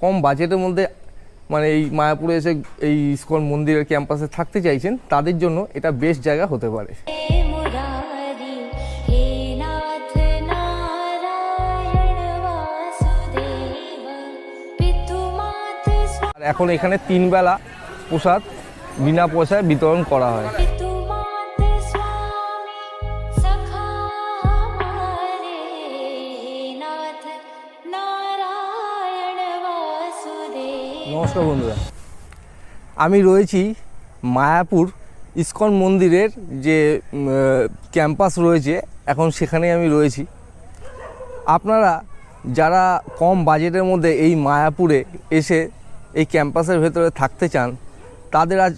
কম বাজেটের মধ্যে মানে এই মায়াপুরে এসে এই স্কুল মন্দিরের ক্যাম্পাসে থাকতে চাইছেন তাদের জন্য এটা বেশ জায়গা হতে পারে। এখন এখানে তিন বেলা প্রসাদ বিনা পয়সায় বিতরণ করা হয়। নমস্কার বন্ধুরা। আমি রয়েছি মায়াপুর ইস্কন মন্দিরের যে ক্যাম্পাস রয়েছে, এখন সেখানেই আমি রয়েছি। আপনারা যারা কম বাজেটের মধ্যে এই মায়াপুরে এসে এই ক্যাম্পাসের ভেতরে থাকতে চান, তাদের আজ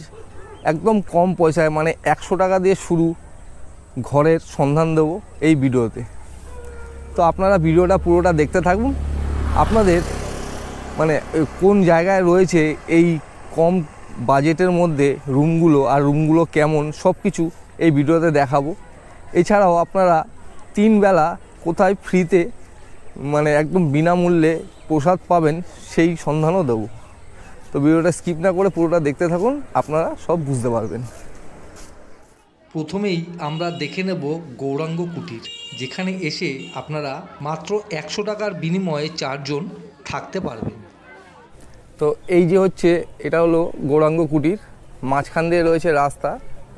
একদম কম পয়সায় মানে একশো টাকা দিয়ে শুরু ঘরের সন্ধান দেবো এই ভিডিওতে। তো আপনারা ভিডিওটা পুরোটা দেখতে থাকুন। আপনাদের মানে কোন জায়গায় রয়েছে এই কম বাজেটের মধ্যে রুমগুলো আর রুমগুলো কেমন সব কিছু এই ভিডিওতে দেখাবো। এছাড়াও আপনারা তিন বেলা কোথায় ফ্রিতে মানে একদম বিনামূল্যে প্রসাদ পাবেন, সেই সন্ধানও দেবো। তো ভিডিওটা স্কিপ না করে পুরোটা দেখতে থাকুন, আপনারা সব বুঝতে পারবেন। প্রথমেই আমরা দেখে নেব গৌরাঙ্গ কুটির, যেখানে এসে আপনারা মাত্র একশো টাকার বিনিময়ে চারজন থাকতে পারবেন। তো এই যে হচ্ছে, এটা হলো গৌরাঙ্গ কুটির। মাঝখান দিয়ে রয়েছে রাস্তা।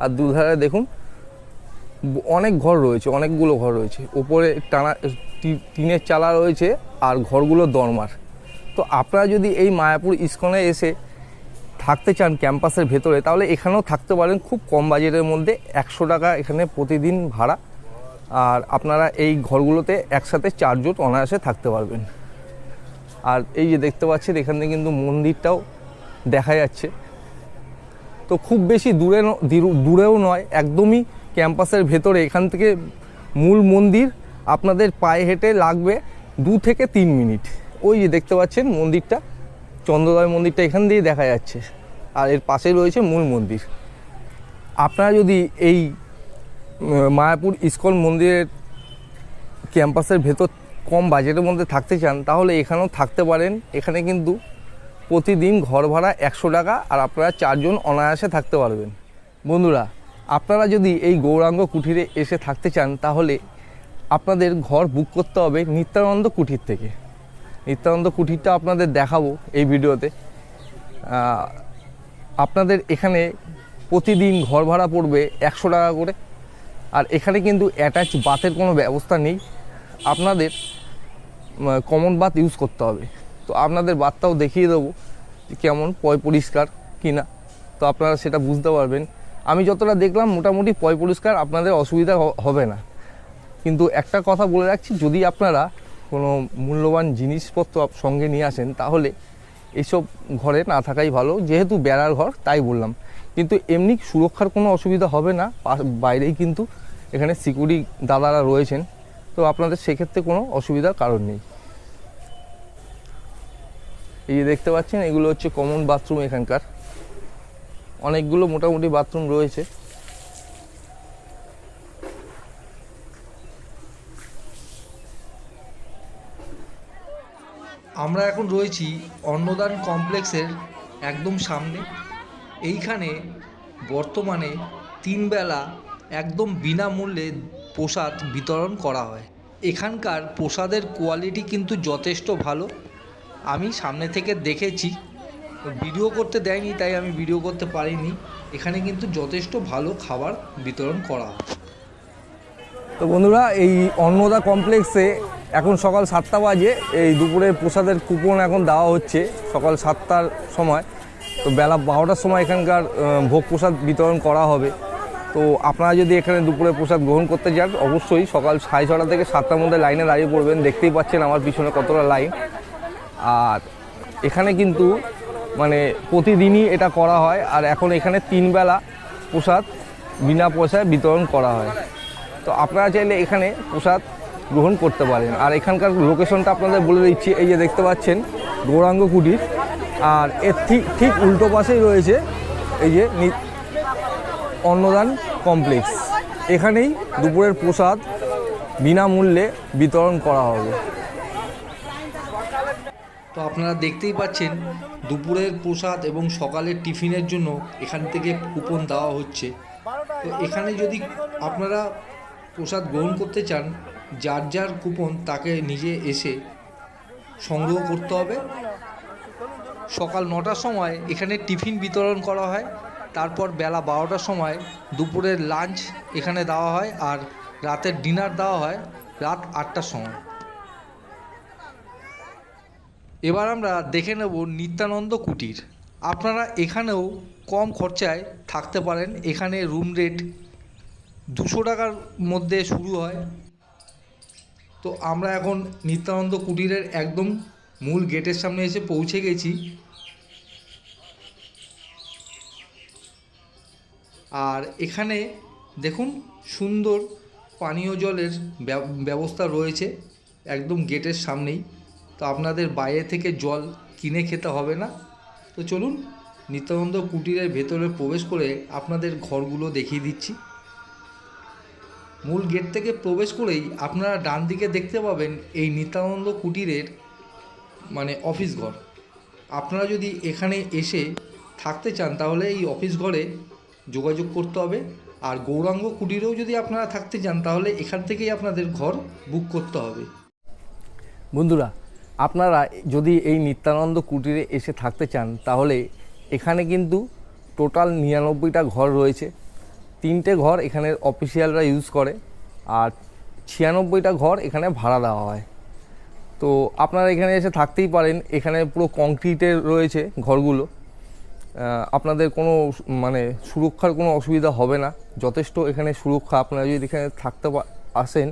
আর দুধারে দেখুন, অনেক ঘর রয়েছে, অনেকগুলো ঘর রয়েছে। ওপরে টানা টিনের চালা রয়েছে আর ঘরগুলো দরমার। তো আপনারা যদি এই মায়াপুর ইস্কনে এসে থাকতে চান ক্যাম্পাসের ভেতরে, তাহলে এখানেও থাকতে পারেন খুব কম বাজেটের মধ্যে একশো টাকা এখানে প্রতিদিন ভাড়া। আর আপনারা এই ঘরগুলোতে একসাথে চারজন অনায়াসে থাকতে পারবেন। আর এই যে দেখতে পাচ্ছেন, এখান থেকে কিন্তু মন্দিরটাও দেখা যাচ্ছে। তো খুব বেশি দূরে দূরেও নয়, একদমই ক্যাম্পাসের ভেতরে। এখান থেকে মূল মন্দির আপনাদের পায়ে হেঁটে লাগবে দু থেকে তিন মিনিট। ওই যে দেখতে পাচ্ছেন মন্দিরটা, চন্দ্রদয় মন্দিরটা এখান দিয়েই দেখা যাচ্ছে। আর এর পাশেই রয়েছে মূল মন্দির। আপনারা যদি এই মায়াপুর ইস্কন মন্দিরের ক্যাম্পাসের ভেতর কম বাজেটের মধ্যে থাকতে চান, তাহলে এখানেও থাকতে পারেন। এখানে কিন্তু প্রতিদিন ঘর ভাড়া একশো টাকা আর আপনারা চারজন অনায়াসে থাকতে পারবেন। বন্ধুরা, আপনারা যদি এই গৌরাঙ্গ কুঠিরে এসে থাকতে চান, তাহলে আপনাদের ঘর বুক করতে হবে নিত্যানন্দ কুঠির থেকে। নিত্যানন্দ কুঠিরটা আপনাদের দেখাবো এই ভিডিওতে। আপনাদের এখানে প্রতিদিন ঘর ভাড়া পড়বে একশো টাকা করে। আর এখানে কিন্তু অ্যাটাচ বাথের কোনো ব্যবস্থা নেই। আপনাদের কমন বাথ ইউজ করতে হবে। তো আপনাদের বাথটাও দেখিয়ে দেবো যে কেমন, পয় পরিষ্কার কি না তো আপনারা সেটা বুঝতে পারবেন। আমি যতটা দেখলাম, মোটামুটি পয় পরিষ্কার আপনাদের অসুবিধা হবে না। কিন্তু একটা কথা বলে রাখছি, যদি আপনারা কোনো মূল্যবান জিনিসপত্র সঙ্গে নিয়ে আসেন, তাহলে এইসব ঘরে না থাকাই ভালো। যেহেতু বেড়ার ঘর, তাই বললাম। কিন্তু এমনি সুরক্ষার কোনো অসুবিধা হবে না। বাইরেই কিন্তু এখানে সিকিউরিটি দাদারা রয়েছেন। তো আপনাদের সেক্ষেত্রে কোনো অসুবিধার কারণ নেই। এই যে দেখতে পাচ্ছেন, এগুলো হচ্ছে কমন বাথরুম এখানকার। অনেকগুলো মোটামুটি বাথরুম রয়েছে। আমরা এখন রয়েছি অন্নদান কমপ্লেক্সের একদম সামনে। এইখানে বর্তমানে তিন বেলা একদম বিনামূল্যে প্রসাদ বিতরণ করা হয়। এখানকার প্রসাদের কোয়ালিটি কিন্তু যথেষ্ট ভালো। আমি সামনে থেকে দেখেছি। ভিডিও করতে দেয়নি, তাই আমি ভিডিও করতে পারিনি। এখানে কিন্তু যথেষ্ট ভালো খাবার বিতরণ করা হয়। তো বন্ধুরা, এই অন্নদা কমপ্লেক্সে এখন সকাল সাতটা বাজে। এই দুপুরে প্রসাদের কুপন এখন দেওয়া হচ্ছে সকাল সাতটার সময়। তো বেলা বারোটার সময় এখানকার ভোগ প্রসাদ বিতরণ করা হবে। তো আপনারা যদি এখানে দুপুরে প্রসাদ গ্রহণ করতে যান, অবশ্যই সকাল সাড়ে ছটা থেকে সাতটার মধ্যে লাইনে দাঁড়িয়ে পড়বেন। দেখতেই পাচ্ছেন আমার পিছনে কতটা লাইন। আর এখানে কিন্তু মানে প্রতিদিনই এটা করা হয়, আর এখন এখানে তিন বেলা প্রসাদ বিনা পয়সায় বিতরণ করা হয়। তো আপনারা চাইলে এখানে প্রসাদ গ্রহণ করতে পারেন। আর এখানকার লোকেশনটা আপনাদের বলে দিচ্ছি, এই যে দেখতে পাচ্ছেন গৌরাঙ্গ কুটির। আর এর ঠিক ঠিক উল্টো পাশেই রয়েছে এই যে অন্নদান কমপ্লেক্স। এখানেই দুপুরের প্রসাদ বিনামূল্যে বিতরণ করা হবে। তো আপনারা দেখতেই পাচ্ছেন, দুপুরের প্রসাদ এবং সকালের টিফিনের জন্য এখান থেকে কুপন দেওয়া হচ্ছে। তো এখানে যদি আপনারা প্রসাদ গ্রহণ করতে চান, যার যার কুপন তাকে নিজে এসে সংগ্রহ করতে হবে। সকাল নটার সময় এখানে টিফিন বিতরণ করা হয়। তারপর বেলা বারোটার সময় দুপুরের লাঞ্চ এখানে দেওয়া হয় আর রাতের ডিনার দেওয়া হয় রাত আটটার সময়। এবার আমরা দেখে নেব নিত্যানন্দ কুটির। আপনারা এখানেও কম খরচায় থাকতে পারেন। এখানে রুম রেট দুশো টাকার মধ্যে শুরু হয়। তো আমরা এখন নিত্যানন্দ কুটিরের একদম মূল গেটের সামনে এসে পৌঁছে গেছি। আর এখানে দেখুন সুন্দর পানীয় জলের ব্যব- ব্যবস্থা রয়েছে, একদম গেটের সামনেই। তো আপনাদের বাইরে থেকে জল কিনে খেতে হবে না। তো চলুন, নিত্যানন্দ কুটিরের ভেতরে প্রবেশ করে আপনাদের ঘরগুলো দেখিয়ে দিচ্ছি। মূল গেট থেকে প্রবেশ করেই আপনারা ডান দিকে দেখতে পাবেন এই নিত্যানন্দ কুটিরের মানে অফিস ঘর। আপনারা যদি এখানে এসে থাকতে চান, তাহলে এই অফিস ঘরে যোগাযোগ করতে হবে। আর গৌরাঙ্গ কুটিরেও যদি আপনারা থাকতে চান, তাহলে এখান থেকেই আপনাদের ঘর বুক করতে হবে। বন্ধুরা, আপনারা যদি এই নিত্যানন্দ কুটিরে এসে থাকতে চান, তাহলে এখানে কিন্তু টোটাল নিরানব্বইটা ঘর রয়েছে। তিনটে ঘর এখানে অফিসিয়ালরা ইউজ করে, আর ছিয়ানব্বইটা ঘর এখানে ভাড়া দেওয়া হয়। তো আপনারা এখানে এসে থাকতেই পারেন। এখানে পুরো কংক্রিটের রয়েছে ঘরগুলো। আপনাদের কোনো মানে সুরক্ষার কোনো অসুবিধা হবে না। যথেষ্ট এখানে সুরক্ষা। আপনারা যদি এখানে থাকতে আসেন,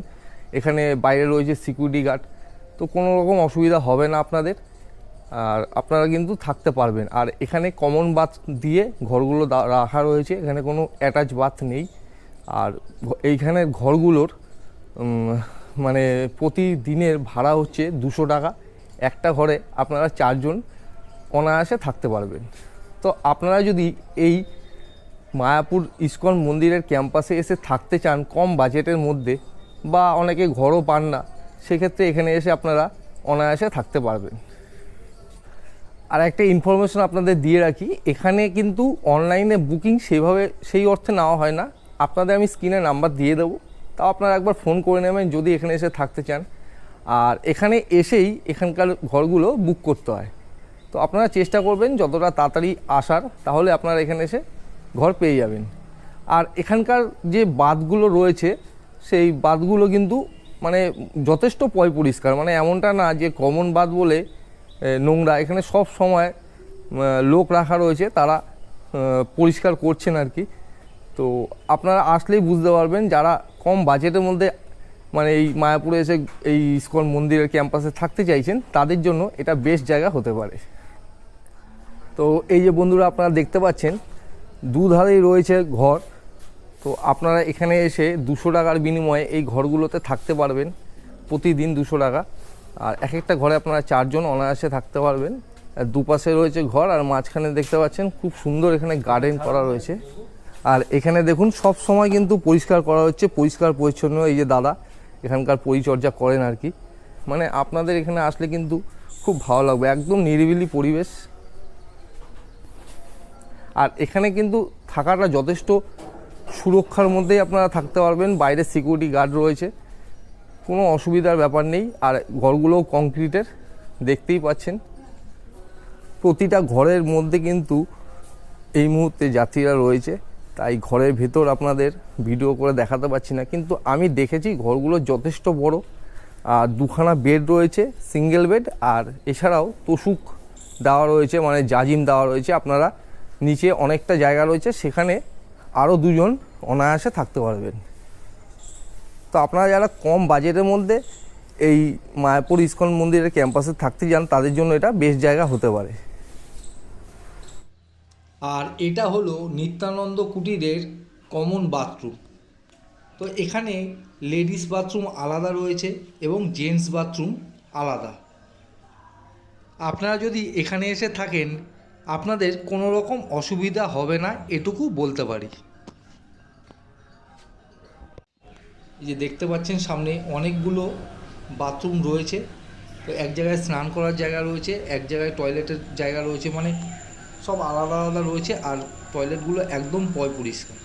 এখানে বাইরে রয়েছে সিকিউরিটি গার্ড তো কোনো রকম অসুবিধা হবে না আপনাদের। আর আপনারা কিন্তু থাকতে পারবেন। আর এখানে কমন বাথ দিয়ে ঘরগুলো রাখা রয়েছে। এখানে কোনো অ্যাটাচ বাথ নেই। আর এইখানের ঘরগুলোর মানে প্রতিদিনের ভাড়া হচ্ছে দুশো টাকা। একটা ঘরে আপনারা চারজন অনায়াসে থাকতে পারবেন। তো আপনারা যদি এই মায়াপুর ইস্কন মন্দিরের ক্যাম্পাসে এসে থাকতে চান কম বাজেটের মধ্যে বা অনেকে ঘরও পান না, সেক্ষেত্রে এখানে এসে আপনারা অনায়াসে থাকতে পারবেন। আর একটা ইনফরমেশন আপনাদের দিয়ে রাখি, এখানে কিন্তু অনলাইনে বুকিং সেভাবে সেই অর্থে নেওয়া হয় না। আপনাদের আমি স্ক্রিনে নাম্বার দিয়ে দেবো, তাও আপনারা একবার ফোন করে নেবেন যদি এখানে এসে থাকতে চান। আর এখানে এসেই এখানকার ঘরগুলো বুক করতে হয়। তো আপনারা চেষ্টা করবেন যতটা তাড়াতাড়ি আসার, তাহলে আপনারা এখানে এসে ঘর পেয়ে যাবেন। আর এখানকার যে বাঁধগুলো রয়েছে, সেই বাঁধগুলো কিন্তু মানে যথেষ্ট পয় পরিষ্কার। মানে এমনটা না যে কমন বাঁধ বলে নোংরা। এখানে সব সময় লোক রাখা রয়েছে, তারা পরিষ্কার করছেন আর কি। তো আপনারা আসলেই বুঝতে পারবেন, যারা কম বাজেটের মধ্যে মানে এই মায়াপুরে এসে এই ইস্কন মন্দিরের ক্যাম্পাসে থাকতে চাইছেন, তাদের জন্য এটা বেস্ট জায়গা হতে পারে। তো এই যে বন্ধুরা আপনারা দেখতে পাচ্ছেন, দুধারেই রয়েছে ঘর। তো আপনারা এখানে এসে দুশো টাকার বিনিময়ে এই ঘরগুলোতে থাকতে পারবেন, প্রতিদিন দুশো টাকা। আর এক একটা ঘরে আপনারা চারজন অনায়াসে থাকতে পারবেন। আর দুপাশে রয়েছে ঘর, আর মাঝখানে দেখতে পাচ্ছেন খুব সুন্দর এখানে গার্ডেন করা রয়েছে। আর এখানে দেখুন, সব সময় কিন্তু পরিষ্কার করা হচ্ছে, পরিষ্কার পরিচ্ছন্ন। এই যে দাদা, এখানকার পরিচর্যা করেন আর কি। মানে আপনাদের এখানে আসলে কিন্তু খুব ভালো লাগবে, একদম নিরিবিলি পরিবেশ। আর এখানে কিন্তু থাকাটা যথেষ্ট। সুরক্ষার মধ্যেই আপনারা থাকতে পারবেন, বাইরে সিকিউরিটি গার্ড রয়েছে। কোনো অসুবিধার ব্যাপার নেই, আর ঘরগুলোও কংক্রিটের দেখতেই পাচ্ছেন। প্রতিটা ঘরের মধ্যে কিন্তু এই মুহূর্তে যাত্রীরা রয়েছে, তাই ঘরের ভেতর আপনাদের ভিডিও করে দেখাতে পারছি না। কিন্তু আমি দেখেছি ঘরগুলো যথেষ্ট বড়, আর দুখানা বেড রয়েছে সিঙ্গেল বেড আর এছাড়াও তোষুক দেওয়া রয়েছে মানে জাজিম দেওয়া রয়েছে। আপনারা নিচে অনেকটা জায়গা রয়েছে, সেখানে আরও দুজন অনায়াসে থাকতে পারবেন। তো আপনারা যারা কম বাজেটের মধ্যে এই মায়াপুর ইস্কন মন্দিরের ক্যাম্পাসে থাকতে যান তাদের জন্য এটা বেশ জায়গা হতে পারে। আর এটা হলো নিত্যানন্দ কুটিরের কমন বাথরুম। তো এখানে লেডিস বাথরুম আলাদা রয়েছে এবং জেন্টস বাথরুম আলাদা। আপনারা যদি এখানে এসে থাকেন আপনাদের কোনো রকম অসুবিধা হবে না, এটুকু বলতে পারি। এই যে দেখতে পাচ্ছেন সামনে অনেকগুলো বাথরুম রয়েছে। তো এক জায়গায় স্নান করার জায়গা রয়েছে, এক জায়গায় টয়লেটের জায়গা রয়েছে মানে সব আলাদা আলাদা রয়েছে আর টয়লেটগুলো একদম পয় পরিষ্কার।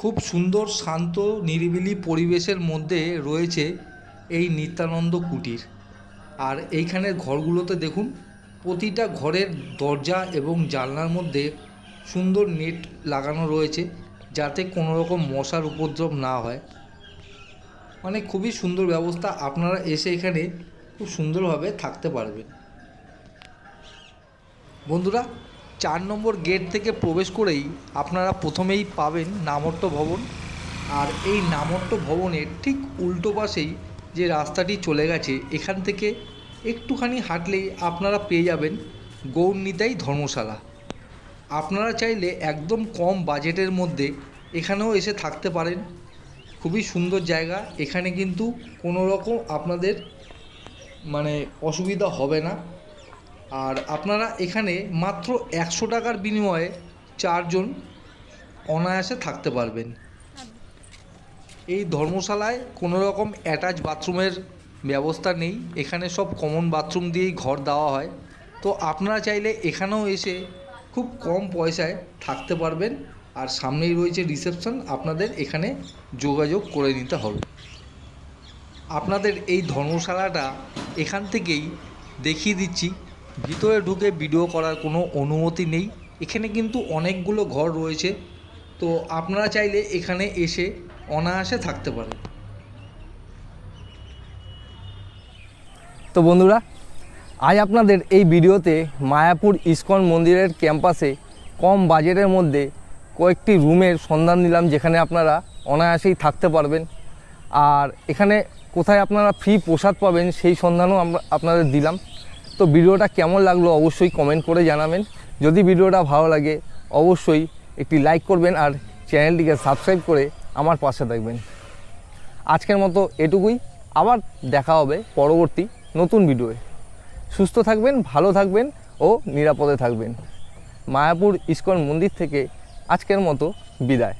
খুব সুন্দর, শান্ত, নিরিবিলি পরিবেশের মধ্যে রয়েছে এই নিত্যানন্দ কুটির। আর এইখানের ঘরগুলোতে দেখুন, প্রতিটা ঘরের দরজা এবং জানলার মধ্যে সুন্দর নেট লাগানো রয়েছে, যাতে কোনো রকম মশার উপদ্রব না হয়। মানে খুবই সুন্দর ব্যবস্থা, আপনারা এসে এখানে খুব সুন্দরভাবে থাকতে পারবেন। বন্ধুরা, চার নম্বর গেট থেকে প্রবেশ করেই আপনারা প্রথমেই পাবেন নামট্য ভবন। আর এই নামট্য ভবনের ঠিক উল্টো পাশেই যে রাস্তাটি চলে গেছে, এখান থেকে একটুখানি হাঁটলেই আপনারা পেয়ে যাবেন গৌরনিতাই ধর্মশালা। আপনারা চাইলে একদম কম বাজেটের মধ্যে এখানেও এসে থাকতে পারেন। খুবই সুন্দর জায়গা, এখানে কিন্তু কোনো রকম আপনাদের মানে অসুবিধা হবে না। আর আপনারা এখানে মাত্র একশো টাকার বিনিময়ে চারজন অনায়াসে থাকতে পারবেন। এই ধর্মশালায় কোনো রকম অ্যাটাচ বাথরুমের ব্যবস্থা নেই। এখানে সব কমন বাথরুম দিয়েই ঘর দেওয়া হয়। তো আপনারা চাইলে এখানেও এসে খুব কম পয়সায় থাকতে পারবেন। আর সামনেই রয়েছে রিসেপশন আপনাদের এখানে যোগাযোগ করে নিতে হবে। আপনাদের এই ধর্মশালাটা এখান থেকেই দেখিয়ে দিচ্ছি। ভিতরে ঢুকে ভিডিও করার কোনো অনুমতি নেই। এখানে কিন্তু অনেকগুলো ঘর রয়েছে। তো আপনারা চাইলে এখানে এসে অনায়াসে থাকতে পারেন। তো বন্ধুরা, আজ আপনাদের এই ভিডিওতে মায়াপুর ইস্কন মন্দিরের ক্যাম্পাসে কম বাজেটের মধ্যে কয়েকটি রুমের সন্ধান দিলাম যেখানে আপনারা অনায়াসেই থাকতে পারবেন। আর এখানে কোথায় আপনারা ফ্রি প্রসাদ পাবেন সেই সন্ধানও আমরা আপনাদের দিলাম। তো ভিডিওটা কেমন লাগল অবশ্যই কমেন্ট করে জানাবেন। যদি ভিডিওটা ভালো লাগে, অবশ্যই একটি লাইক করবেন আর চ্যানেলটিকে সাবস্ক্রাইব করে আমার পাশে থাকবেন। আজকের মতো এটুকুই। আবার দেখা হবে পরবর্তী নতুন ভিডিওয়ে সুস্থ থাকবেন, ভালো থাকবেন ও নিরাপদে থাকবেন। মায়াপুর ইস্কন মন্দির থেকে আজকের মতো বিদায়।